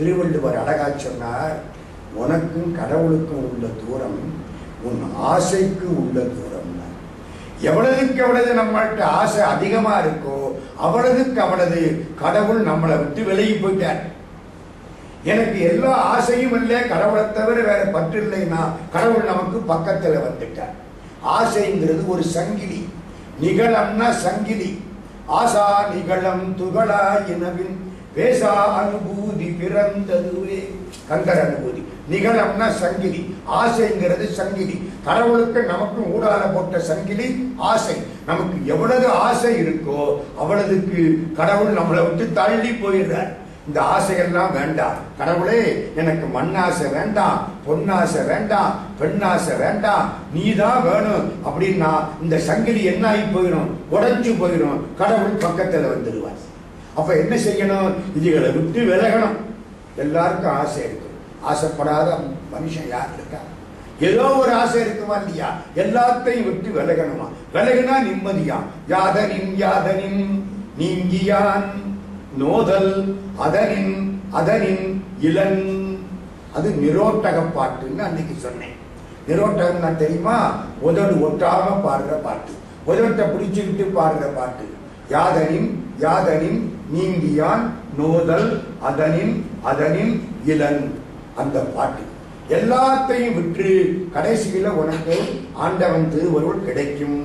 திருவள்ளுவர் அழகா சொன்னார் உனக்கும் கடவுளுக்கும் உள்ள தூரம் உன் ஆசைக்கு உள்ள தூரம். எவ்வளவுக்கு எவ்வளவு நம்மள்கிட்ட ஆசை அதிகமா இருக்கோ அவ்வளவுக்கு அவ்வளவு கடவுள் நம்மளை விட்டு விலகி போயிட்டார். எனக்கு எல்லா ஆசையும் இல்லை கடவுளை தவிர வேற பற்று இல்லைன்னா கடவுள் நமக்கு பக்கத்தில் வந்துட்டார். ஆசைங்கிறது ஒரு சங்கிலி நிகழம்னா சங்கிலி. ஆசா நிகழம் துகளா இனவின் பேசா அனுபூதி பிறந்ததுவே. கந்தர் அனுபூதி. நிகழம்னா சங்கிலி. ஆசைங்கிறது சங்கிலி. கடவுளுக்கு நமக்கு ஊடால போட்ட சங்கிலி ஆசை. நமக்கு எவ்வளவு ஆசை இருக்கோ அவ்வளவுக்கு கடவுள் நம்மளை விட்டு தள்ளி போயிடுறார். இந்த ஆசையெல்லாம் வேண்டாம். கடவுளே எனக்கு மண்ணாசை வேண்டாம் பொன்னாசை வேண்டாம் பெண்ணாசை வேண்டாம் நீதான் வேணும் அப்படின்னா இந்த சங்கிலி என்ன ஆகி போயிடும் உடஞ்சு போயிடும் கடவுள் பக்கத்துல வந்துடுவார். அப்ப என்ன செய்யணும்? இதுகளை விட்டு விலகணும். எல்லாருக்கும் ஆசை இருக்கு. ஆசைப்படாத மனுஷன் யார் இருக்கா? ஏதோ ஒரு ஆசை இருக்குமா இல்லையா? எல்லாத்தையும் விட்டு விலகணுமா? விலகுனா நிம்மதியா? யாதனின் யாதனின் நீங்கியான். நோதல் அதனின் அதனின் இளன். அது நிரோட்டக பாட்டுன்னு அன்னைக்கு சொன்னேன். நிரோட்டகம்னா தெரியுமா? உதடு ஒட்டாம பாடுற பாட்டு. உதட்டை பிடிச்சுக்கிட்டு பாடுற பாட்டு. யாதனின் யாதனின் நீங்கியான் நோதல் அதனின் அதனின் இளன் அந்த பாட்டு. எல்லாத்தையும் விற்று கடைசியில உனக்கு ஆண்டவன் திருவருள் கிடைக்கும்.